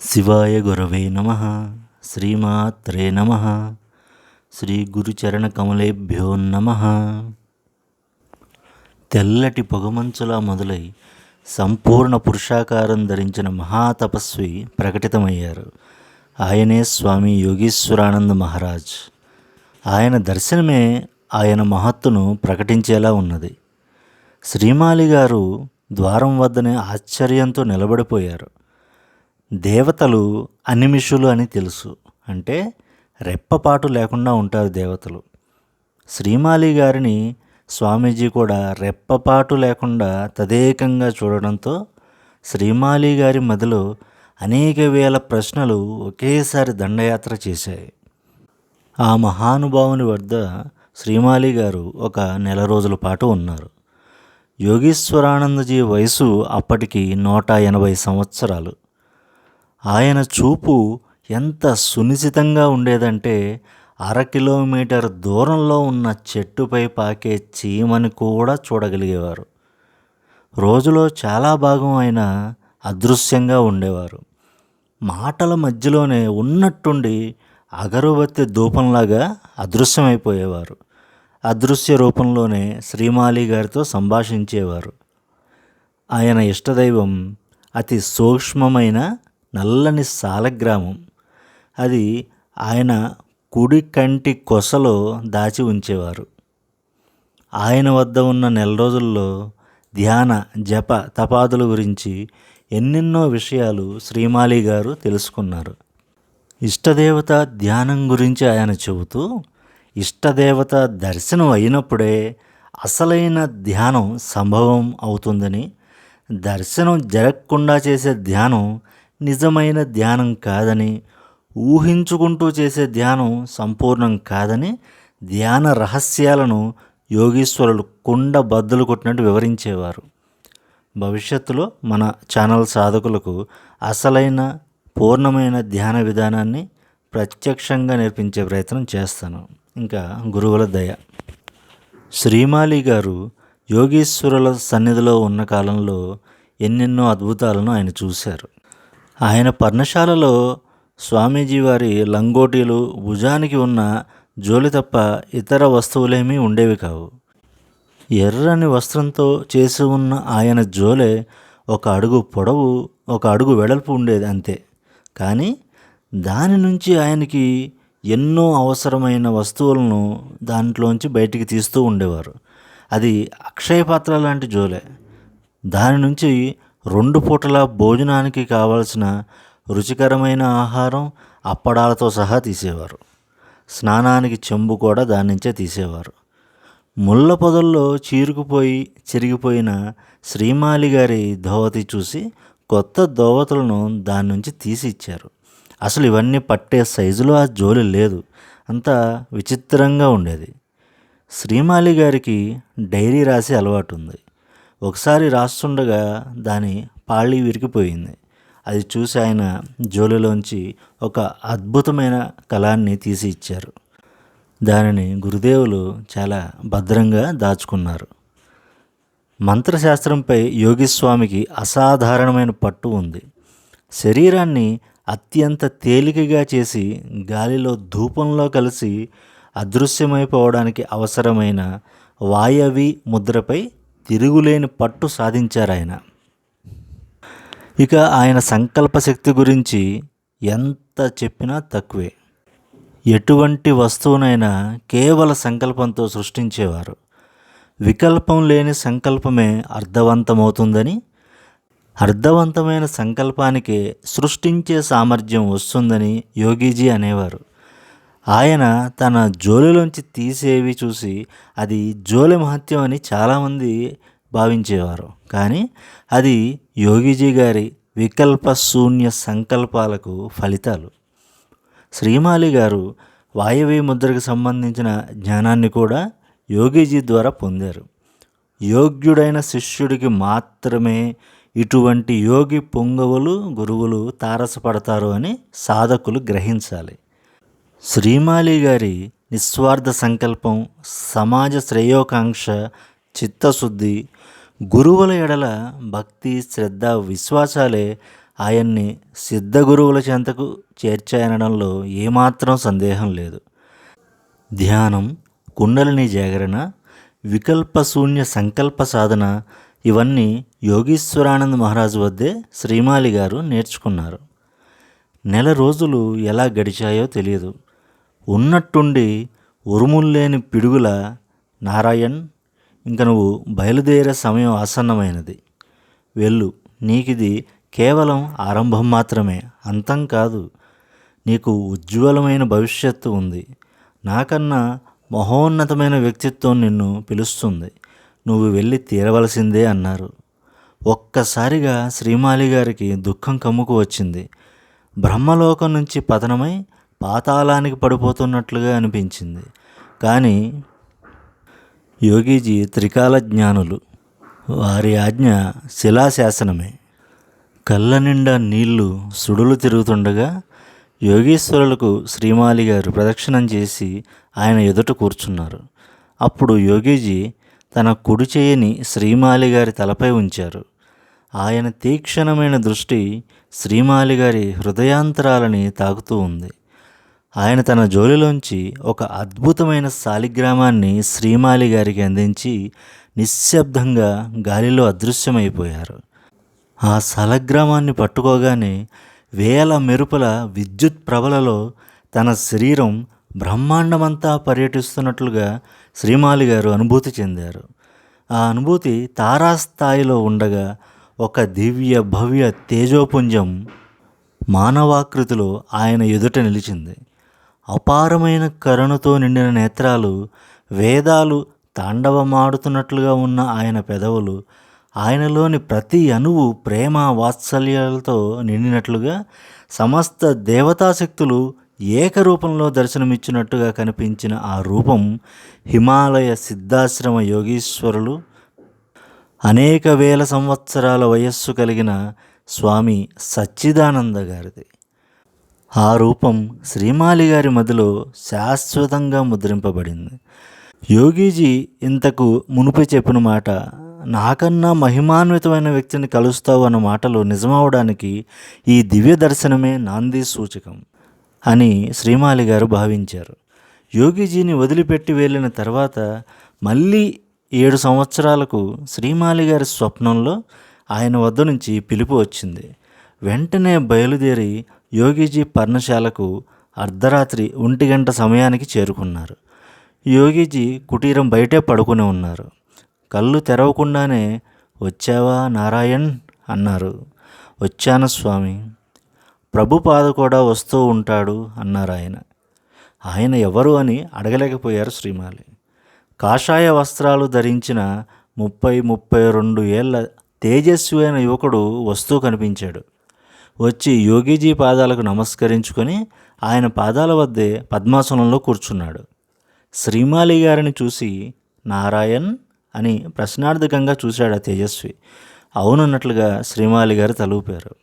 శివాయ గురవే నమ శ్రీమాత్రే నమ శ్రీ గురుచరణ కమలేభ్యో నమ. తెల్లటి పొగమంచులా మొదలై సంపూర్ణ పురుషాకారం ధరించిన మహాతపస్వి ప్రకటితమయ్యారు. ఆయనే స్వామి యోగీశ్వరానంద మహారాజ్. ఆయన దర్శనమే ఆయన మహత్తును ప్రకటించేలా ఉన్నది. శ్రీమాలి గారు ద్వారం వద్దనే ఆశ్చర్యంతో నిలబడిపోయారు. దేవతలు అనిమిషులు అని తెలుసు. అంటే రెప్పపాటు లేకుండా ఉంటారు దేవతలు. శ్రీమాలి గారిని స్వామీజీ కూడా రెప్పపాటు లేకుండా తదేకంగా చూడడంతో శ్రీమాలి గారి మదిలో అనేక వేల ప్రశ్నలు ఒకేసారి దండయాత్ర చేశాయి. ఆ మహానుభావుని వద్ద శ్రీమాలి గారు ఒక నెల రోజుల పాటు ఉన్నారు. యోగీశ్వరానందజీ వయసు అప్పటికి నూట ఎనభై సంవత్సరాలు. ఆయన చూపు ఎంత సునిశితంగా ఉండేదంటే అర కిలోమీటర్ దూరంలో ఉన్న చెట్టుపై పాకే చీమని కూడా చూడగలిగేవారు. రోజులో చాలా భాగం ఆయన అదృశ్యంగా ఉండేవారు. మాటల మధ్యలోనే ఉన్నట్టుండి అగరబత్తి ధూపంలాగా అదృశ్యమైపోయేవారు. అదృశ్య రూపంలోనే శ్రీమాలి గారితో సంభాషించేవారు. ఆయన ఇష్టదైవం అతి సూక్ష్మమైన నల్లని సాలగ్రామం. అది ఆయన కుడి కంటి కొసలో దాచి ఉంచేవారు. ఆయన వద్ద ఉన్న నెల రోజుల్లో ధ్యాన జప తపాదుల గురించి ఎన్నెన్నో విషయాలు శ్రీమాలి గారు తెలుసుకున్నారు. ఇష్టదేవత ధ్యానం గురించి ఆయన చెబుతూ ఇష్టదేవత దర్శనం అయినప్పుడే అసలైన ధ్యానం సంభవం అవుతుందని దర్శనం జరగకుండా చేసే ధ్యానం నిజమైన ధ్యానం కాదని ఊహించుకుంటూ చేసే ధ్యానం సంపూర్ణం కాదని ధ్యాన రహస్యాలను యోగీశ్వరులు కుండ బద్దలు కొట్టినట్టు వివరించేవారు. భవిష్యత్తులో మన ఛానల్ సాధకులకు అసలైన పూర్ణమైన ధ్యాన విధానాన్ని ప్రత్యక్షంగా నేర్పించే ప్రయత్నం చేస్తాను. ఇంకా గురువుల దయ. శ్రీమాలి గారు యోగీశ్వరుల సన్నిధిలో ఉన్న కాలంలో ఎన్నెన్నో అద్భుతాలను ఆయన చూశారు. ఆయన పర్ణశాలలో స్వామీజీ వారి లంగోటీలు భుజానికి ఉన్న జోలి తప్ప ఇతర వస్తువులేమీ ఉండేవి కావు. ఎర్రని వస్త్రంతో చేసి ఉన్న ఆయన జోలే ఒక అడుగు పొడవు ఒక అడుగు వెడల్పు ఉండేది అంతే. కానీ దాని నుంచి ఆయనకి ఎన్నో అవసరమైన వస్తువులను దాంట్లోంచి బయటికి తీస్తూ ఉండేవారు. అది అక్షయ పాత్ర లాంటి జోలే. దాని నుంచి రెండు పూటల భోజనానికి కావలసిన రుచికరమైన ఆహారం అప్పడాలతో సహా తీసేవారు. స్నానానికి చెంబు కూడా దాని నుంచే తీసేవారు. ముళ్ళ పొదల్లో చీరుకుపోయి చిరిగిపోయిన శ్రీమాలి గారి ధోవతి చూసి కొత్త దోవతులను దాని నుంచి తీసి ఇచ్చారు అసలు ఇవన్నీ పట్టే సైజులో ఆ జోలి లేదు. అంత విచిత్రంగా ఉండేది. శ్రీమాలి గారికి డైరీ రాసే అలవాటు ఉంది. ఒకసారి రాస్తుండగా దాని పాళీ విరిగిపోయింది. అది చూసి ఆయన జోలిలోంచి ఒక అద్భుతమైన కళాన్ని తీసి ఇచ్చారు. దానిని గురుదేవులు చాలా భద్రంగా దాచుకున్నారు. మంత్రశాస్త్రంపై యోగిస్వామికి అసాధారణమైన పట్టు ఉంది. శరీరాన్ని అత్యంత తేలికగా చేసి గాలిలో ధూపంలో కలిసి అదృశ్యమైపోవడానికి అవసరమైన వాయవి ముద్రపై తిరుగులేని పట్టు సాధించారు ఆయన ఇక ఆయన సంకల్ప శక్తి గురించి ఎంత చెప్పినా తక్కువే. ఎటువంటి వస్తువునైనా కేవల సంకల్పంతో సృష్టించేవారు. వికల్పం లేని సంకల్పమే అర్థవంతమవుతుందని అర్థవంతమైన సంకల్పానికే సృష్టించే సామర్థ్యం వస్తుందని యోగీజీ అనేవారు. ఆయన తన జోలిలోంచి తీసేవి చూసి అది జోలి మహత్యం అని చాలామంది భావించేవారు. కానీ అది యోగీజీ గారి వికల్ప శూన్య సంకల్పాలకు ఫలితాలు. శ్రీమాలి గారు వాయవీ ముద్రకు సంబంధించిన జ్ఞానాన్ని కూడా యోగిజీ ద్వారా పొందారు. యోగ్యుడైన శిష్యుడికి మాత్రమే ఇటువంటి యోగి పొంగవులు గురువులు తారసపడతారు అని సాధకులు గ్రహించాలి. శ్రీమాలి గారి నిస్వార్థ సంకల్పం సమాజ శ్రేయోకాంక్ష చిత్తశుద్ధి గురువుల ఎడల భక్తి శ్రద్ధ విశ్వాసాలే ఆయన్ని సిద్ధగురువుల చెంతకు చేర్చాయనడంలో ఏమాత్రం సందేహం లేదు. ధ్యానం కుండలిని జాగరణ వికల్ప శూన్య సంకల్ప సాధన ఇవన్నీ యోగీశ్వరానంద్ మహారాజు వద్దే శ్రీమాలి గారు నేర్చుకున్నారు. నెల రోజులు ఎలా గడిచాయో తెలియదు. ఉన్నట్టుండి ఉరుముల్లేని పిడుగుల నారాయణ్ ఇంక నువ్వు బయలుదేరే సమయం ఆసన్నమైనది. వెళ్ళు నీకిది కేవలం ఆరంభం మాత్రమే అంతం కాదు. నీకు ఉజ్వలమైన భవిష్యత్తు ఉంది. నాకన్నా మహోన్నతమైన వ్యక్తిత్వం నిన్ను పిలుస్తుంది. నువ్వు వెళ్ళి తీరవలసిందే అన్నారు. ఒక్కసారిగా శ్రీమాలి గారికి దుఃఖం కమ్ముకు వచ్చింది. బ్రహ్మలోకం నుంచి పతనమై పాతాళానికి పడిపోతున్నట్లుగా అనిపించింది. కానీ యోగీజీ త్రికాల జ్ఞానులు వారి ఆజ్ఞ శిలాశాసనమే. కళ్ళ నిండా నీళ్ళు సుడులు తిరుగుతుండగా యోగీశ్వరులకు శ్రీమాలి గారు ప్రదక్షిణం చేసి ఆయన ఎదుట కూర్చున్నారు. అప్పుడు యోగీజీ తన కుడి చేయని శ్రీమాలి గారి తలపై ఉంచారు. ఆయన తీక్షణమైన దృష్టి శ్రీమాలి గారి హృదయాంతరాలని తాకుతూ ఉంది. ఆయన తన జోలిలోంచి ఒక అద్భుతమైన శాలిగ్రామాన్ని శ్రీమాలి గారికి అందించి నిశ్శబ్దంగా గాలిలో అదృశ్యమైపోయారు. ఆ శాలగ్రామాన్ని పట్టుకోగానే వేల మెరుపుల విద్యుత్ ప్రభలలో తన శరీరం బ్రహ్మాండమంతా పర్యటిస్తున్నట్లుగా శ్రీమాలి గారు అనుభూతి చెందారు. ఆ అనుభూతి తారాస్థాయిలో ఉండగా ఒక దివ్య భవ్య తేజోపుంజం మానవాకృతిలో ఆయన ఎదుట నిలిచింది. అపారమైన కరుణతో నిండిన నేత్రాలు వేదాలు తాండవమాడుతున్నట్లుగా ఉన్న ఆయన పెదవులు ఆయనలోని ప్రతి అణువు ప్రేమ వాత్సల్యాలతో నిండినట్లుగా సమస్త దేవతాశక్తులు ఏకరూపంలో దర్శనమిచ్చినట్టుగా కనిపించిన ఆ రూపం హిమాలయ సిద్ధాశ్రమ యోగీశ్వరులు అనేక వేల సంవత్సరాల వయస్సు కలిగిన స్వామి సచ్చిదానంద గారిది. ఆ రూపం శ్రీమాలి గారి మదిలో శాశ్వతంగా ముద్రింపబడింది. యోగీజీ ఇంతకు మునుపు చెప్పిన మాట నాకన్నా మహిమాన్వితమైన వ్యక్తిని కలుస్తావు అన్న మాటలు నిజమవడానికి ఈ దివ్య దర్శనమే నాంది సూచకం అని శ్రీమాలి గారు భావించారు. యోగిజీని వదిలిపెట్టి వెళ్ళిన తర్వాత మళ్ళీ ఏడు సంవత్సరాలకు శ్రీమాలి గారి స్వప్నంలో ఆయన వద్ద నుంచి పిలుపు వచ్చింది. వెంటనే బయలుదేరి యోగీజీ పర్ణశాలకు అర్ధరాత్రి ఒంటి గంట సమయానికి చేరుకున్నారు. యోగీజీ కుటీరం బయటే పడుకుని ఉన్నారు. కళ్ళు తెరవకుండానే వచ్చావా నారాయణ్? అన్నారు. వచ్చాను స్వామి. ప్రభుపాద కూడా వస్తూ ఉంటాడు అన్నారు ఆయన. ఆయన ఎవరు అని అడగలేకపోయారు శ్రీమాలి. కాషాయ వస్త్రాలు ధరించిన ముప్పై ముప్పై రెండు ఏళ్ళ తేజస్వి అయిన యువకుడు వస్తూ కనిపించాడు. వచ్చి యోగీజీ పాదాలకు నమస్కరించుకొని ఆయన పాదాల వద్దే పద్మాసనంలో కూర్చున్నాడు. శ్రీమాలి గారిని చూసి నారాయణ్ అని ప్రశ్నార్థకంగా చూశాడు ఆ తేజస్వి. అవునన్నట్లుగా శ్రీమాలి గారు తలూపారు.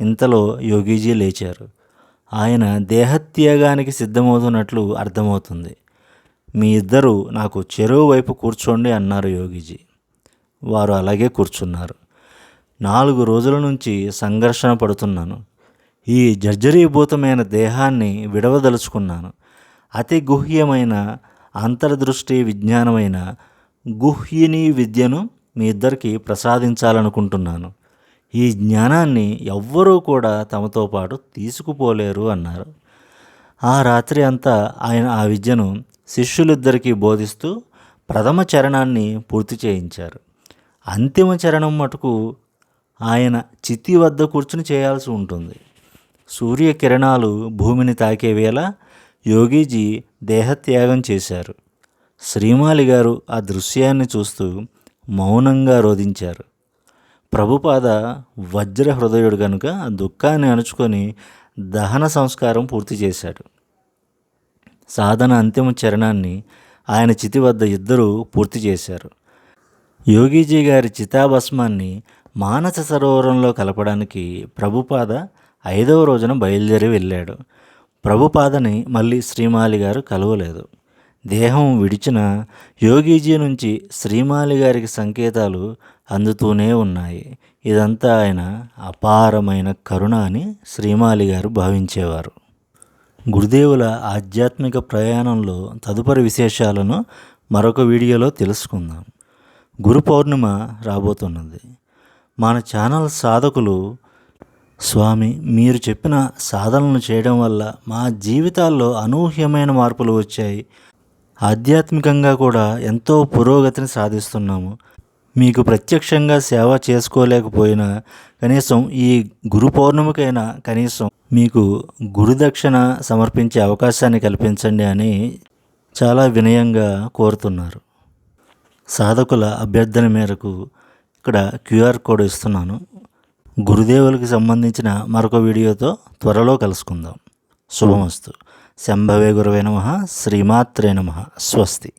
ఇంతలో యోగీజీ లేచారు. ఆయన దేహత్యాగానికి సిద్ధమవుతున్నట్లు అర్థమవుతుంది. మీ ఇద్దరు నాకు చెరువు వైపు కూర్చోండి అన్నారు యోగిజీ. వారు అలాగే కూర్చున్నారు. నాలుగు రోజుల నుంచి సంఘర్షణ పడుతున్నాను. ఈ జర్జరీభూతమైన దేహాన్ని విడవదలుచుకున్నాను. అతి గుహ్యమైన అంతర్దృష్టి విజ్ఞానమైన గుహ్యిని విద్యను మీ ఇద్దరికి ప్రసాదించాలనుకుంటున్నాను. ఈ జ్ఞానాన్ని ఎవ్వరూ కూడా తమతో పాటు తీసుకుపోలేరు అన్నారు. ఆ రాత్రి అంతా ఆయన ఆ విద్యను శిష్యులిద్దరికీ బోధిస్తూ ప్రథమ చరణాన్ని పూర్తి చేయించారు. అంతిమ చరణం మటుకు ఆయన చితి వద్ద కూర్చుని చేయాల్సి ఉంటుంది. సూర్యకిరణాలు భూమిని తాకే వేళ యోగీజీ దేహత్యాగం చేశారు. శ్రీమాలి గారు ఆ దృశ్యాన్ని చూస్తూ మౌనంగా రోధించారు. ప్రభుపాద వజ్ర హృదయుడు కనుక దుఃఖాన్ని అణుచుకొని దహన సంస్కారం పూర్తి చేశాడు. సాధన అంతిమ చరణాన్ని ఆయన చితి వద్ద ఇద్దరూ పూర్తి చేశారు. యోగీజీ గారి చితాభస్మాన్ని మానస సరోవరంలో కలపడానికి ప్రభుపాద ఐదవ రోజున బయలుదేరి వెళ్ళాడు. ప్రభుపాదని మళ్ళీ శ్రీమాలి గారు కలవలేదు. దేహం విడిచిన యోగీజీ నుంచి శ్రీమాలి గారికి సంకేతాలు అందుతూనే ఉన్నాయి. ఇదంతా ఆయన అపారమైన కరుణ అని శ్రీమాలి గారు భావించేవారు. గురుదేవుల ఆధ్యాత్మిక ప్రయాణంలో తదుపరి విశేషాలను మరొక వీడియోలో తెలుసుకుందాం. గురు పౌర్ణిమ రాబోతున్నది. మన ఛానల్ సాధకులు స్వామి మీరు చెప్పిన సాధనలను చేయడం వల్ల మా జీవితాల్లో అనూహ్యమైన మార్పులు వచ్చాయి. ఆధ్యాత్మికంగా కూడా ఎంతో పురోగతిని సాధిస్తున్నాము. మీకు ప్రత్యక్షంగా సేవ చేసుకోలేకపోయినా కనీసం ఈ గురు పౌర్ణమికైనా కనీసం మీకు గురుదక్షిణ సమర్పించే అవకాశాన్ని కల్పించండి అని చాలా వినయంగా కోరుతున్నారు. సాధకుల అభ్యర్థన మేరకు ఇక్కడ క్యూఆర్ కోడ్ ఇస్తున్నాను. గురుదేవులకి సంబంధించిన మరొక వీడియోతో త్వరలో కలుసుకుందాం. శుభమస్తు. శంభవే గురవే నమ. శ్రీమాత్రే నమ. స్వస్తి.